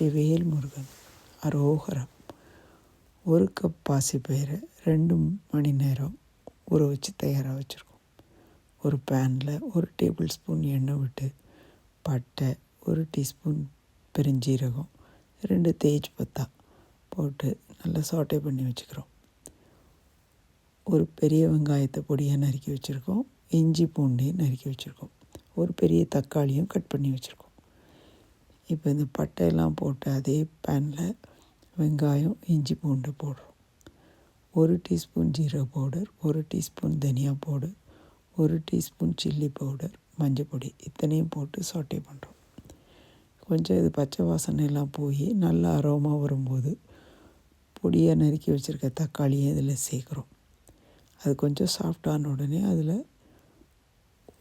வெற்றிவேல் வேல்முருகன் அரோகரம். ஒரு கப் பாசிப்பயிரை ரெண்டு மணி நேரம் ஊற வச்சு தயாராக வச்சுருக்கோம். ஒரு பேனில் ஒரு டேபிள் ஸ்பூன் எண்ணெய் விட்டு பட்டை ஒரு டீஸ்பூன் பெருஞ்சீரகம் ரெண்டு தேஜ் பத்தா போட்டு நல்லா சாட்டே பண்ணி வச்சுக்கிறோம். ஒரு பெரிய வெங்காயத்தை பொடியாக நறுக்கி வச்சுருக்கோம் இஞ்சி பூண்டையும் நறுக்கி வச்சுருக்கோம். ஒரு பெரிய தக்காளியும் கட் பண்ணி வச்சுருக்கோம். இப்போ இந்த பட்டையெல்லாம் போட்டு அதே பேனில் வெங்காயம் இஞ்சி பூண்டு போடுறோம். ஒரு டீஸ்பூன் ஜீரக பவுடர் ஒரு டீஸ்பூன் தனியா பவுடர் ஒரு டீஸ்பூன் சில்லி பவுடர் மஞ்சள் பொடி இத்தனையும் போட்டு சாட்டே பண்ணுறோம் கொஞ்சம் இது பச்சை வாசனை எல்லாம் போய் நல்ல அரோமா வரும்போது பொடியாக நறுக்கி வச்சுருக்க தக்காளியை இதில் சேர்க்குறோம். அது கொஞ்சம் சாஃப்டான உடனே அதில்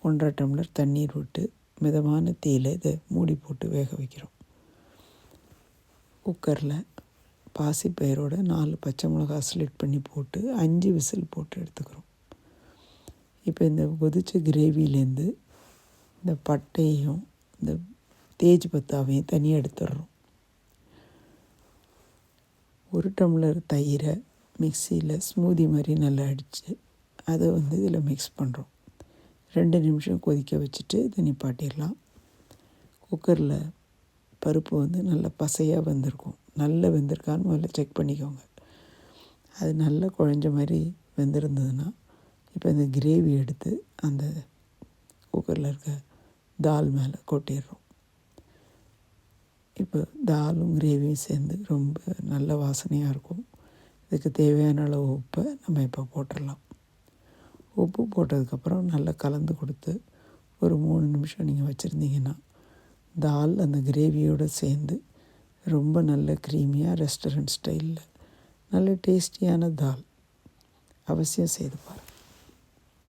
ஒன்றரை டம்ளர் தண்ணீர் விட்டு மிதமான தீயில் இதை மூடி போட்டு வேக வைக்கிறோம். குக்கரில் பாசிப்பயிரோட நாலு பச்சை மிளகா ஸ்லிட் பண்ணி போட்டு அஞ்சு விசில் போட்டு எடுத்துக்கிறோம். இப்போ இந்த கொதிச்ச கிரேவிலேருந்து இந்த பட்டையும் இந்த தேஜ் பத்தாவையும் தனியாக எடுத்துடுறோம். ஒரு டம்ளர் தயிரை மிக்சியில் ஸ்மூதி மாதிரி நல்லா அடித்து அதை வந்து இதில் மிக்ஸ் பண்ணுறோம் ரெண்டு நிமிஷம் கொதிக்க வச்சுட்டு இதை நிப்பாட்டிடலாம். குக்கரில் பருப்பு வந்து நல்லா பசையாக வெந்திருக்கும். நல்லா வெந்திருக்கான்னு முதல்ல செக் பண்ணிக்கோங்க. அது நல்லா குழஞ்ச மாதிரி வெந்திருந்ததுன்னா இப்போ இந்த கிரேவி எடுத்து அந்த குக்கரில் இருக்க தால் மேலே கொட்டிடுறோம். இப்போ தாலும் கிரேவியும் சேர்ந்து ரொம்ப நல்ல வாசனையாக இருக்கும். இதுக்கு தேவையான அளவு உப்பை நம்ம இப்போ போட்டுடலாம். உப்பு போட்டதுக்கப்புறம் நல்லா கலந்து கொடுத்து ஒரு மூணு நிமிஷம் நீங்கள் வச்சுருந்தீங்கன்னா தால் அந்த கிரேவியோடு சேர்ந்து ரொம்ப நல்ல க்ரீமியாக ரெஸ்டாரண்ட் ஸ்டைலில் நல்ல டேஸ்டியான தால் அவசியம் செய்து பாருங்கள்.